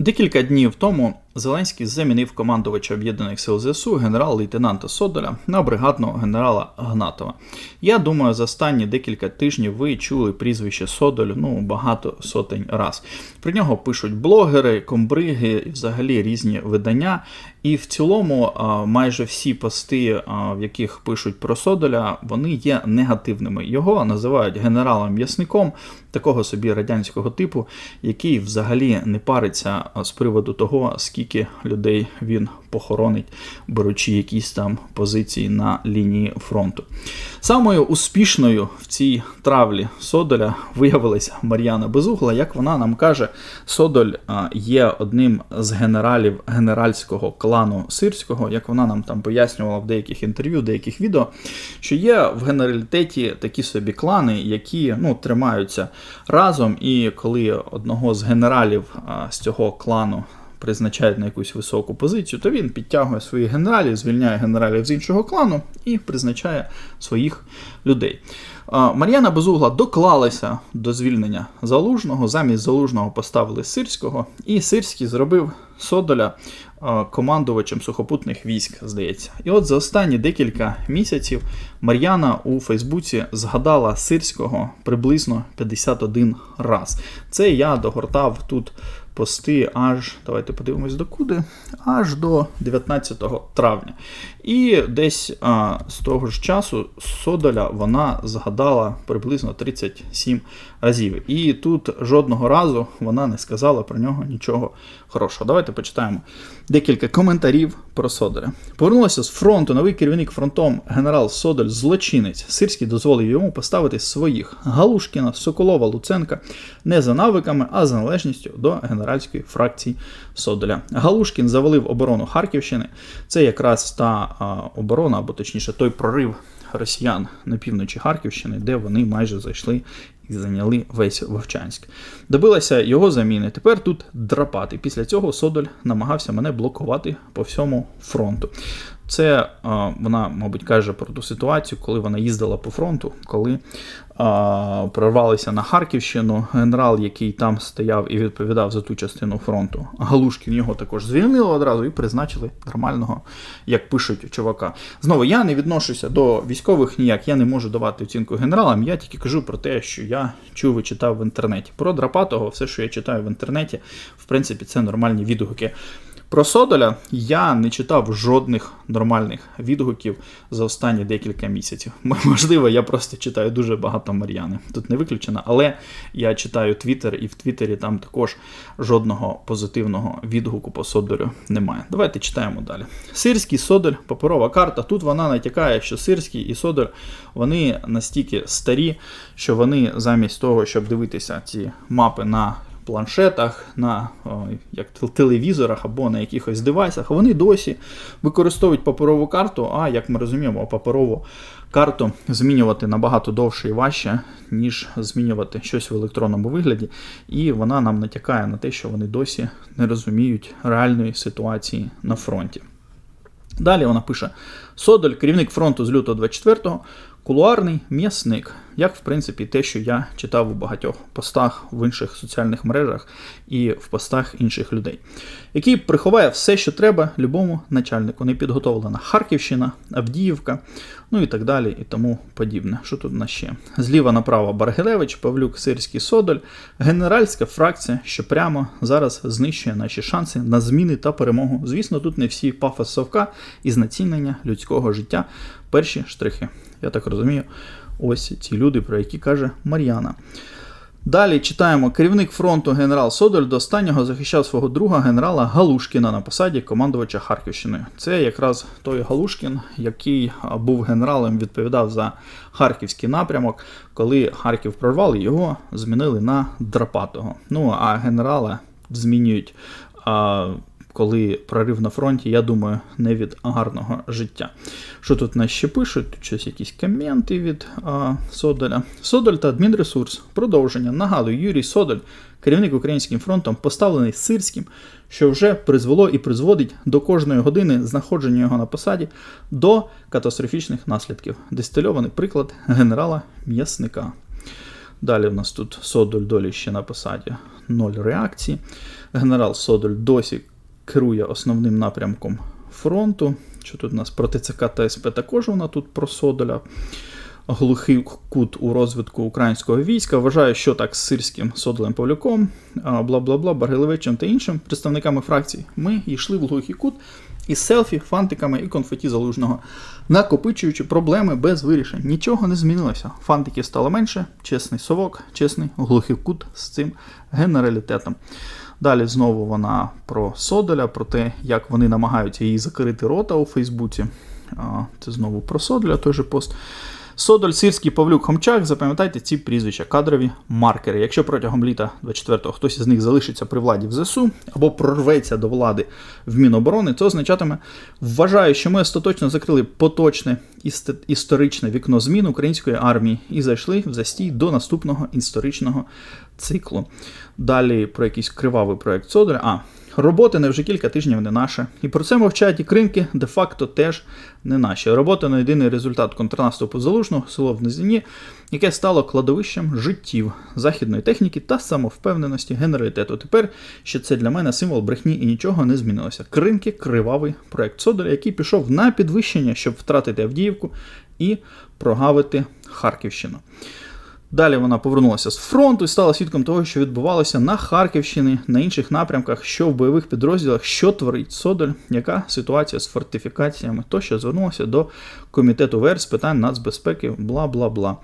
Декілька днів тому Зеленський замінив командувача об'єднаних сил ЗСУ генерал-лейтенанта Содоля на бригадного генерала Гнатова. Я думаю, за останні декілька тижнів ви чули прізвище Содоль ну багато сотень раз. Про нього пишуть блогери, комбриги і взагалі різні видання. І в цілому майже всі пости, в яких пишуть про Содоля, вони є негативними. Його називають генералом-м'ясником такого собі радянського типу, який взагалі не париться з приводу того, скільки людей він похоронить, беручи якісь там позиції на лінії фронту. Самою успішною в цій травлі Содоля виявилася Мар'яна Безугла. Як вона нам каже, Содоль є одним з генералів генеральського клану Сирського, як вона нам там пояснювала в деяких інтерв'ю, деяких відео, що є в генералітеті такі собі клани, які ну, тримаються разом, і коли одного з генералів з цього клану призначають на якусь високу позицію, то він підтягує своїх генералів, звільняє генералів з іншого клану і призначає своїх людей. Мар'яна Безугла доклалася до звільнення залужного. Замість залужного поставили сирського, і Сирський зробив Содоля командувачем сухопутних військ, здається. І от за останні декілька місяців Мар'яна у Фейсбуці згадала сирського приблизно 51 раз. Це я догортав тут пости аж, давайте подивимось докуди, аж до 19 травня. І десь а, з того ж часу Содоля вона згадала приблизно 37 разів. І тут жодного разу вона не сказала про нього нічого хорошого. Давайте почитаємо декілька коментарів про Содоля. Повернулася з фронту новий керівник фронтом генерал Содоль, злочинець. Сирський дозволив йому поставити своїх Галушкіна, Соколова, Луценка не за навиками, а за належністю до генеральської фракції Содоля. Галушкін завалив оборону Харківщини. Це якраз та оборона, або точніше той прорив росіян на півночі Харківщини, де вони майже зайшли і зайняли весь Вовчанськ. Добилася його заміни. Тепер тут драпати. Після цього Содоль намагався мене блокувати по всьому фронту. Це вона, мабуть, каже про ту ситуацію, коли вона їздила по фронту, коли прорвалися на Харківщину. Генерал, який там стояв і відповідав за ту частину фронту, Галушкін його також звільнили одразу і призначили нормального, як пишуть чувака. Знову я не відношуся до військових ніяк, я не можу давати оцінку генералам. Я тільки кажу про те, що я чув і читав в інтернеті. Про Драпатого, все, що я читаю в інтернеті, в принципі, це нормальні відгуки. Про Содоля я не читав жодних нормальних відгуків за останні декілька місяців. Можливо, я просто читаю дуже багато Мар'яни. Тут не виключено, але я читаю Твіттер, і в Твіттері там також жодного позитивного відгуку по Содолю немає. Давайте читаємо далі. Сирський Содоль, паперова карта. Тут вона натякає, що Сирський і Содоль вони настільки старі, що вони замість того, щоб дивитися ці мапи на планшетах, на як телевізорах або на якихось девайсах, вони досі використовують паперову карту, а як ми розуміємо, паперову карту змінювати набагато довше і важче, ніж змінювати щось в електронному вигляді. І вона нам натякає на те, що вони досі не розуміють реальної ситуації на фронті. Далі вона пише: Содоль, керівник фронту з лютого 24-го, Кулуарний м'ясник, як в принципі те, що я читав у багатьох постах в інших соціальних мережах і в постах інших людей, який приховає все, що треба любому начальнику. Не підготовлена Харківщина, Авдіївка, ну і так далі, і тому подібне. Що тут на ще? Зліва направо Баргелевич, Павлюк, Сирський Содоль, генеральська фракція, що прямо зараз знищує наші шанси на зміни та перемогу. Звісно, тут не всі пафос совка і знецінення людського життя. Перші штрихи. Я так розумію, ось ці люди, про які каже Мар'яна. Далі читаємо: керівник фронту генерал Содоль до останнього захищав свого друга генерала Галушкіна на посаді командувача Харківщиною. Це якраз той Галушкін, який був генералом, відповідав за харківський напрямок. Коли Харків прорвали, його змінили на Драпатого. Ну а генерала змінюють. Коли прорив на фронті, я думаю, не від гарного життя. Що тут нас ще пишуть? Тут щось якісь коменти від а, Содоля. Содоль та адмінресурс. Продовження. Нагадую, Юрій Содоль, керівник Українським фронтом, поставлений сирським, що вже призвело і призводить до кожної години знаходження його на посаді до катастрофічних наслідків. Дистильований приклад генерала М'ясника. Далі в нас тут Содоль долі ще на посаді 0 реакції. Генерал Содоль досі керує основним напрямком фронту. Що тут у нас про ТЦК та СП також вона тут про Содоля. Глухий кут у розвитку українського війська. Вважаю, що так з сирським Содолем Павлюком, бла-бла-бла, Баргилевичем та іншим представниками фракцій ми йшли в глухий кут із селфі, фантиками і конфеті залужного, накопичуючи проблеми без вирішень. Нічого не змінилося. Фантиків стало менше, чесний совок, чесний глухий кут з цим генералітетом. Далі знову вона про Содоля, про те, як вони намагаються їй закрити рота у Фейсбуці. Це знову про Содоля, той же пост. Содоль, Сирський, Павлюк, Хомчак, запам'ятайте ці прізвища, кадрові маркери. Якщо протягом літа 24-го хтось із них залишиться при владі в ЗСУ або прорветься до влади в Міноборони, це означатиме, вважаю, що ми остаточно закрили поточне історичне вікно змін української армії і зайшли в застій до наступного історичного циклу. Далі про якийсь кривавий проект Содри. А, роботи не вже кілька тижнів не наша. І про це мовчать і кринки де-факто теж не наші. Робота на єдиний результат контрнаступу залужного село в Низині, яке стало кладовищем життів, західної техніки та самовпевненості генералітету. Тепер ще це для мене символ брехні і нічого не змінилося. Кринки, кривавий проект Содоля, який пішов на підвищення, щоб втратити Авдіївку і прогавити Харківщину. Далі вона повернулася з фронту і стала свідком того, що відбувалося на Харківщині, на інших напрямках, що в бойових підрозділах, що творить Содоль, яка ситуація з фортифікаціями, тощо звернулася до комітету ВР з питань нацбезпеки, бла бла бла.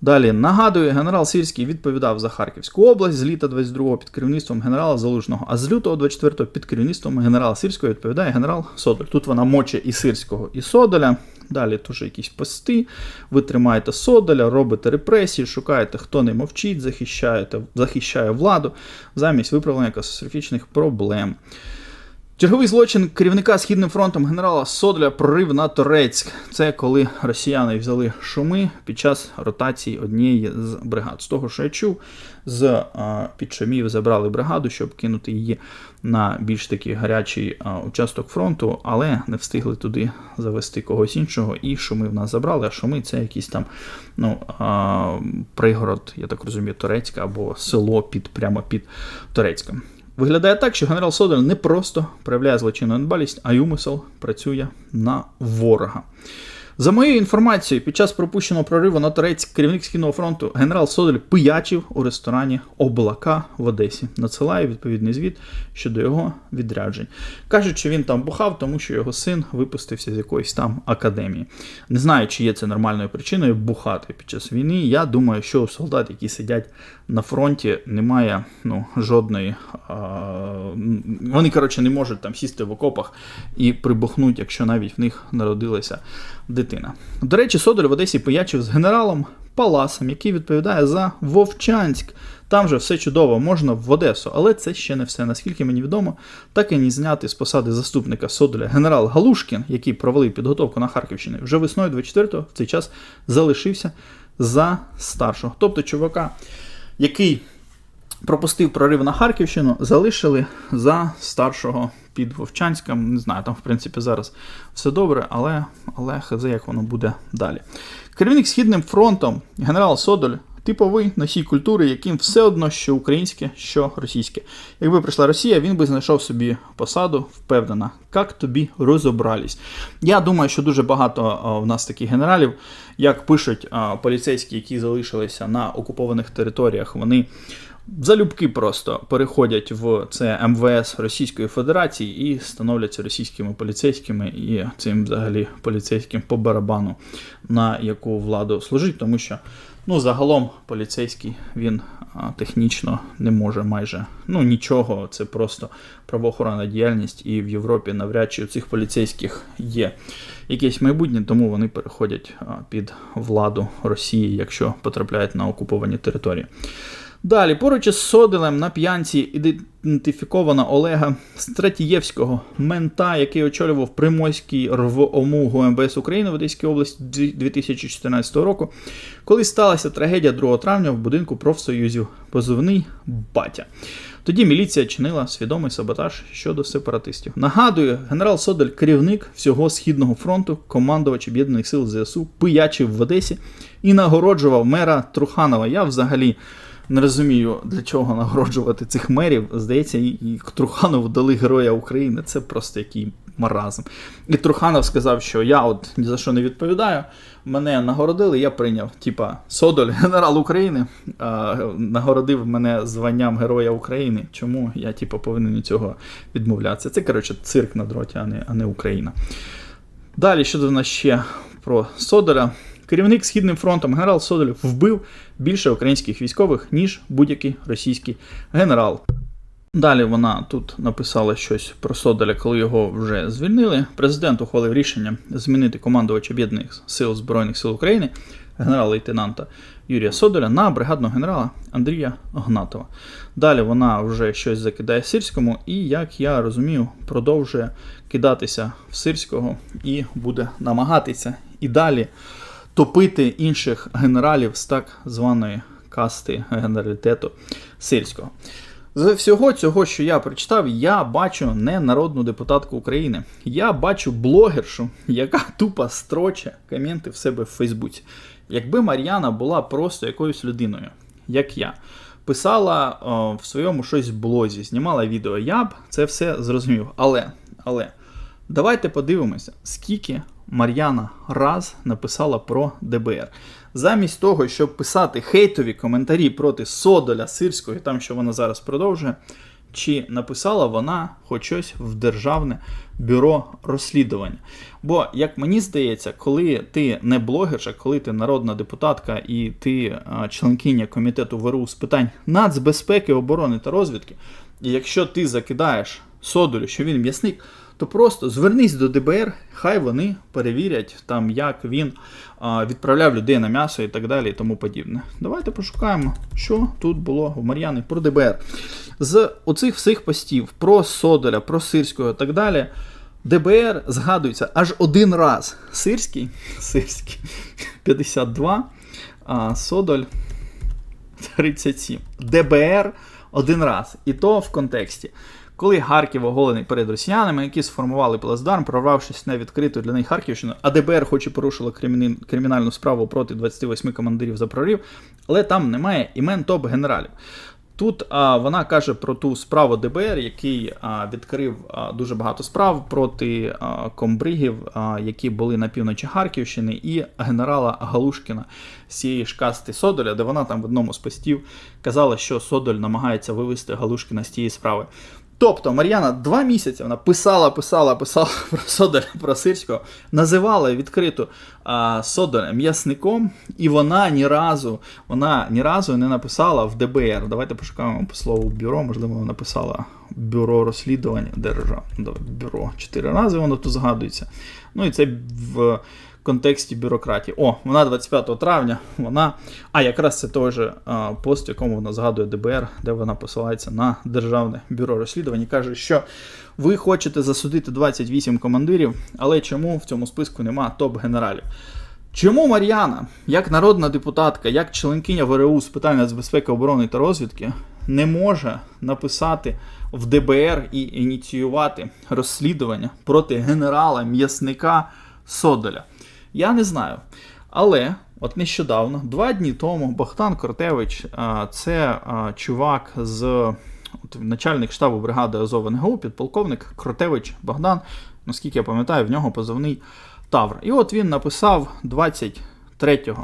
Далі нагадую, генерал Сирський відповідав за Харківську область з літа 22-го під керівництвом генерала Залужного, а з лютого 24-го під керівництвом генерала Сирського відповідає генерал Содоль. Тут вона моче і Сирського, і Содоля. Далі теж якісь пости. Ви тримаєте Содоля, робите репресії, шукаєте, хто не мовчить, захищаєте, захищає владу замість виправлення катастрофічних проблем. Черговий злочин керівника Східним фронтом генерала Содоля прорив на Торецьк. Це коли росіяни взяли шуми під час ротації однієї з бригад. З того, що я чув, з під шумів забрали бригаду, щоб кинути її на більш такий гарячий участок фронту, але не встигли туди завести когось іншого, і шуми в нас забрали. А шуми це якийсь там ну, пригород, я так розумію, Торецька або село під прямо під Торецьком. Виглядає так, що генерал Содер не просто проявляє злочинну недбалість, а й умисел працює на ворога. За моєю інформацією, під час пропущеного прориву на Торецьк керівник Східного фронту генерал Содоль пиячив у ресторані Облака в Одесі. Надсилає відповідний звіт щодо його відряджень. Кажуть, що він там бухав, тому що його син випустився з якоїсь там академії. Не знаю, чи є це нормальною причиною бухати під час війни. Я думаю, що у солдат, які сидять на фронті, немає ну, жодної. А, вони, коротше, не можуть там сісти в окопах і прибухнуть, якщо навіть в них народилася дитина. До речі, Содоль в Одесі пиячив з генералом Паласом, який відповідає за Вовчанськ. Там же все чудово, можна в Одесу, але це ще не все. Наскільки мені відомо, так і не зняти з посади заступника Содоля генерал Галушкін, який провалив підготовку на Харківщині, вже весною 24-го в цей час залишився за старшого. Тобто, чувака, який пропустив прорив на Харківщину, залишили за старшого під Вовчанськом. Не знаю, там, в принципі, зараз все добре, але, але хз, як воно буде далі. Керівник Східним фронтом, генерал Содоль, типовий носій культури, яким все одно, що українське, що російське. Якби прийшла Росія, він би знайшов собі посаду, впевнена, як тобі розібрались. Я думаю, що дуже багато в нас таких генералів, як пишуть поліцейські, які залишилися на окупованих територіях, вони залюбки просто переходять в це МВС Російської Федерації і становляться російськими поліцейськими і цим взагалі поліцейським по барабану, на яку владу служить, тому що ну, загалом поліцейський він технічно не може майже ну нічого, це просто правоохоронна діяльність, і в Європі навряд чи у цих поліцейських є якесь майбутнє, тому вони переходять під владу Росії, якщо потрапляють на окуповані території. Далі, поруч із Соделем на п'янці ідентифіковано Олега Стратієвського, мента, який очолював Приморський РВОМУ ГУМБС України в Одеській області 2014 року, коли сталася трагедія 2 травня в будинку профсоюзів позивний Батя. Тоді міліція чинила свідомий саботаж щодо сепаратистів. Нагадую, генерал Содель, керівник всього східного фронту, командувач об'єднаних сил ЗСУ, пиячив в Одесі і нагороджував мера Труханова. Я взагалі не розумію, для чого нагороджувати цих мерів. Здається, і, Труханову дали Героя України. Це просто який маразм. І Труханов сказав, що я от ні за що не відповідаю. Мене нагородили, я прийняв. Типа Содоль, генерал України, а, нагородив мене званням Героя України. Чому я типа повинен від цього відмовлятися? Це коротше цирк на дроті, а не, а не Україна. Далі, що до нас ще про Содоля. Керівник Східним фронтом генерал Содоль вбив більше українських військових, ніж будь-який російський генерал. Далі вона тут написала щось про Содоля, коли його вже звільнили. Президент ухвалив рішення змінити командувача об'єднаних сил Збройних сил України, генерал-лейтенанта Юрія Содоля, на бригадного генерала Андрія Гнатова. Далі вона вже щось закидає Сирському, і, як я розумію, продовжує кидатися в Сирського і буде намагатися і далі топити інших генералів з так званої касти генералітету сирського. З всього цього, що я прочитав, я бачу не народну депутатку України. Я бачу блогершу, яка тупо строче коменти в себе в Фейсбуці. Якби Мар'яна була просто якоюсь людиною, як я, писала о, в своєму щось блозі, знімала відео, я б це все зрозумів. Але, але, давайте подивимося, скільки Мар'яна раз написала про ДБР. Замість того, щоб писати хейтові коментарі проти Содоля, Сирського там, що вона зараз продовжує, чи написала вона хоч щось в Державне бюро розслідування. Бо, як мені здається, коли ти не блогерша, коли ти народна депутатка і ти а, членкиня комітету ВРУ з питань нацбезпеки, оборони та розвідки, і якщо ти закидаєш Содолю, що він м'ясник, то просто звернись до ДБР, хай вони перевірять, там, як він відправляв людей на м'ясо і так далі і тому подібне. Давайте пошукаємо, що тут було в Мар'яни про ДБР. З оцих всіх постів про Содоля, про Сирського і так далі. ДБР згадується аж один раз. Сирський, Сирський 52, а Содоль 37. ДБР один раз. І то в контексті. Коли Харків оголений перед росіянами, які сформували плацдарм, прорвавшись на відкриту для них Харківщину, а ДБР хоч і порушило кримінальну справу проти 28 командирів за прорив, але там немає імен топ-генералів. Тут а, вона каже про ту справу ДБР, який а, відкрив а, дуже багато справ проти а, комбригів, а, які були на півночі Харківщини, і генерала Галушкіна з цієї ж касти Содоля, де вона там в одному з постів казала, що Содоль намагається вивести Галушкіна з тієї справи. Тобто Мар'яна два місяці вона писала, писала, писала про Содоля, про Сирського, називала відкрито а, Содоля м'ясником, і вона ні разу вона ні разу не написала в ДБР. Давайте пошукаємо по слову бюро, можливо, вона написала бюро розслідування держав. Бюро чотири рази воно тут згадується. Ну і це в контексті бюрократії. О, вона 25 травня. Вона. А якраз це той же пост, якому вона згадує ДБР, де вона посилається на Державне бюро розслідувань і каже, що ви хочете засудити 28 командирів, але чому в цьому списку нема топ-генералів? Чому Мар'яна, як народна депутатка, як членкиня ВРУ з питань нацбезпеки, оборони та розвідки, не може написати в ДБР і ініціювати розслідування проти генерала м'ясника Содоля? Я не знаю. Але от нещодавно, два дні тому, Богдан Кортевич, це чувак з от, начальник штабу бригади Азов НГУ, підполковник Кротевич Богдан, наскільки я пам'ятаю, в нього позовний Тавр. І от він написав 23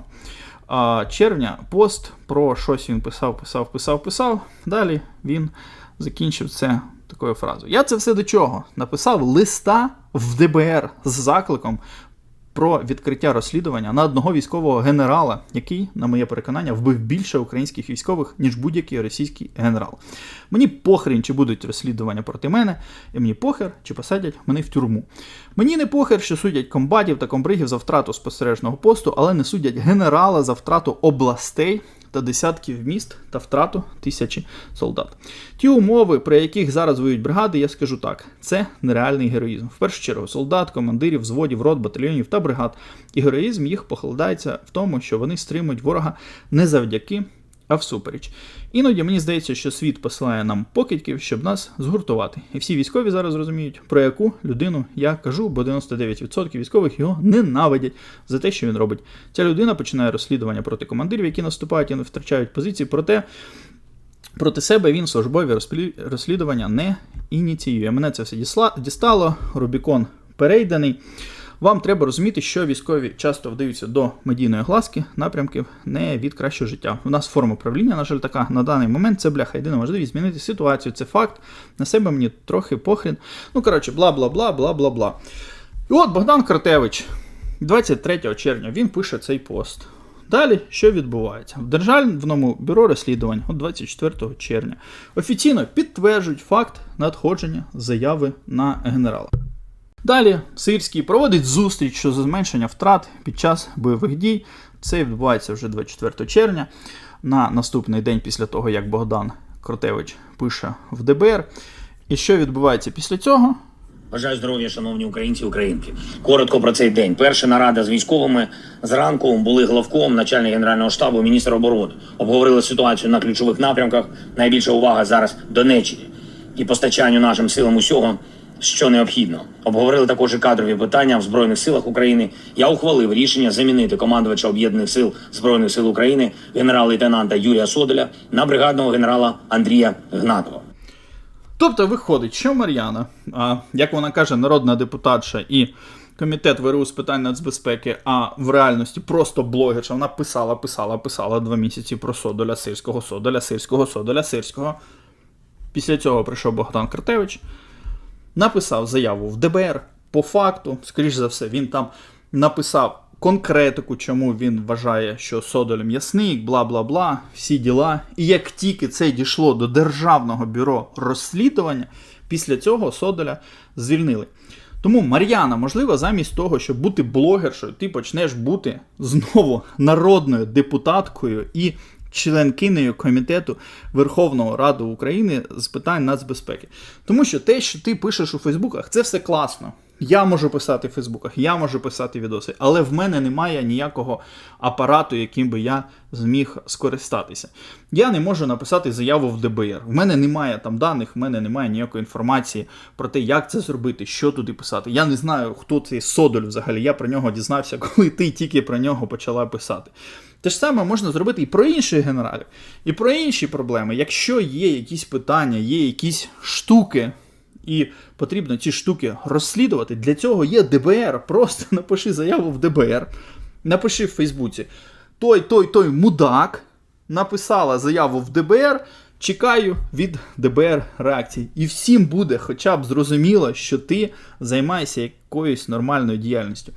червня пост про щось він писав, писав, писав, писав. Далі він закінчив це такою фразою. Я це все до чого? Написав листа в ДБР з закликом про відкриття розслідування на одного військового генерала, який, на моє переконання, вбив більше українських військових, ніж будь-який російський генерал. Мені похрін, чи будуть розслідування проти мене, і мені похер, чи посадять мене в тюрму. Мені не похер, що судять комбатів та комбригів за втрату спостережного посту, але не судять генерала за втрату областей. Та десятків міст та втрату тисячі солдат. Ті умови, при яких зараз воюють бригади, я скажу так: це нереальний героїзм. В першу чергу, солдат, командирів, взводів, рот, батальйонів та бригад. І героїзм їх покладається в тому, що вони стримують ворога не завдяки а всупереч. Іноді мені здається, що світ посилає нам покидьків, щоб нас згуртувати. І всі військові зараз розуміють, про яку людину я кажу, бо 99% військових його ненавидять за те, що він робить. Ця людина починає розслідування проти командирів, які наступають і не втрачають позиції. Проте проти себе він службові розслідування не ініціює. Мене це все дістало, Рубікон перейдений. Вам треба розуміти, що військові часто вдаються до медійної гласки напрямків не від кращого життя. У нас форма правління, на жаль, така на даний момент це бляха єдина можливість змінити ситуацію. Це факт. На себе мені трохи похрін. Ну, коротше, бла бла бла бла бла бла. І от Богдан Кратевич, 23 червня, він пише цей пост. Далі, що відбувається? В Державному бюро розслідувань от 24 червня офіційно підтверджують факт надходження заяви на генерала. Далі Сирський проводить зустріч щодо зменшення втрат під час бойових дій. Це відбувається вже 24 червня, на наступний день після того, як Богдан Кротевич пише в ДБР. І що відбувається після цього? Бажаю здоров'я, шановні українці і українки. Коротко про цей день. Перша нарада з військовими зранку були главком, начальник генерального штабу, міністр оборони. Обговорили ситуацію на ключових напрямках. Найбільша увага зараз Донеччині і постачанню нашим силам усього, що необхідно. Обговорили також і кадрові питання в збройних силах України. Я ухвалив рішення замінити командувача об'єднаних сил збройних сил України генерал-лейтенанта Юрія Содоля на бригадного генерала Андрія Гнатова. Тобто виходить, що Мар'яна, як вона каже, народна депутатша і комітет ВРУ з питань нацбезпеки, а в реальності просто блогерша, вона писала, писала, писала два місяці про Содоля Сирського, Содоля Сирського, Содоля Сирського. Після цього прийшов Богдан Картевич, написав заяву в ДБР по факту, скоріш за все, він там написав конкретику, чому він вважає, що Содоль м'ясник, бла бла бла, всі діла. І як тільки це дійшло до Державного бюро розслідування, після цього Содоля звільнили. Тому Мар'яна, можливо, замість того, щоб бути блогершою, ти почнеш бути знову народною депутаткою і членкинею комітету Верховного Ради України з питань нацбезпеки. Тому що те, що ти пишеш у Фейсбуках, це все класно. Я можу писати в Фейсбуках, я можу писати відоси, але в мене немає ніякого апарату, яким би я зміг скористатися. Я не можу написати заяву в ДБР. В мене немає там даних, в мене немає ніякої інформації про те, як це зробити, що туди писати. Я не знаю, хто цей Содоль взагалі. Я про нього дізнався, коли ти тільки про нього почала писати. Те ж саме можна зробити і про інших генералів, і про інші проблеми. Якщо є якісь питання, є якісь штуки, і потрібно ці штуки розслідувати, для цього є ДБР. Просто напиши заяву в ДБР, напиши в Фейсбуці. Той, той, той мудак написала заяву в ДБР. Чекаю від ДБР реакції. І всім буде хоча б зрозуміло, що ти займаєшся якоюсь нормальною діяльністю.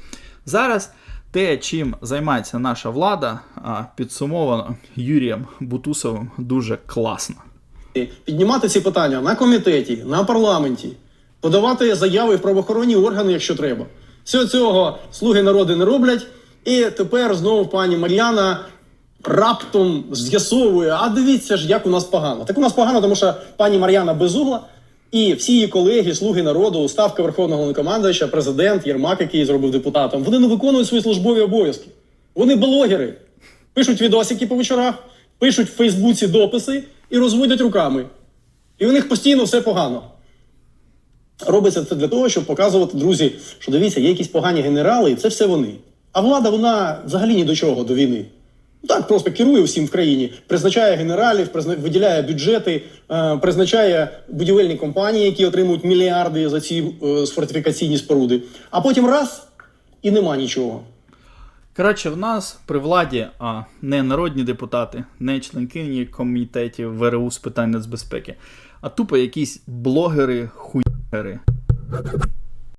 Зараз те, чим займається наша влада, підсумовано Юрієм Бутусовим дуже класно. Піднімати ці питання на комітеті, на парламенті, подавати заяви в правоохоронні органи, якщо треба. Всього цього слуги народу не роблять. І тепер знову пані Мар'яна раптом з'ясовує: а дивіться ж, як у нас погано. Так у нас погано, тому що пані Мар'яна безугла. І всі її колеги, слуги народу, ставка Верховного Головнокомандуюча, президент Єрмак, який зробив депутатом, вони не виконують свої службові обов'язки. Вони блогери, пишуть відосики по вечорах, пишуть в Фейсбуці дописи і розводять руками. І у них постійно все погано. Робиться це для того, щоб показувати, друзі, що дивіться, є якісь погані генерали, і це все вони. А влада, вона взагалі ні до чого до війни. Так, просто керує всім в країні, призначає генералів, виділяє бюджети, е, призначає будівельні компанії, які отримують мільярди за ці е, фортифікаційні споруди. А потім раз і нема нічого. Коротше, в нас при владі а, не народні депутати, не членкині комітетів ВРУ з питань нацбезпеки, а тупо якісь блогери хуєри.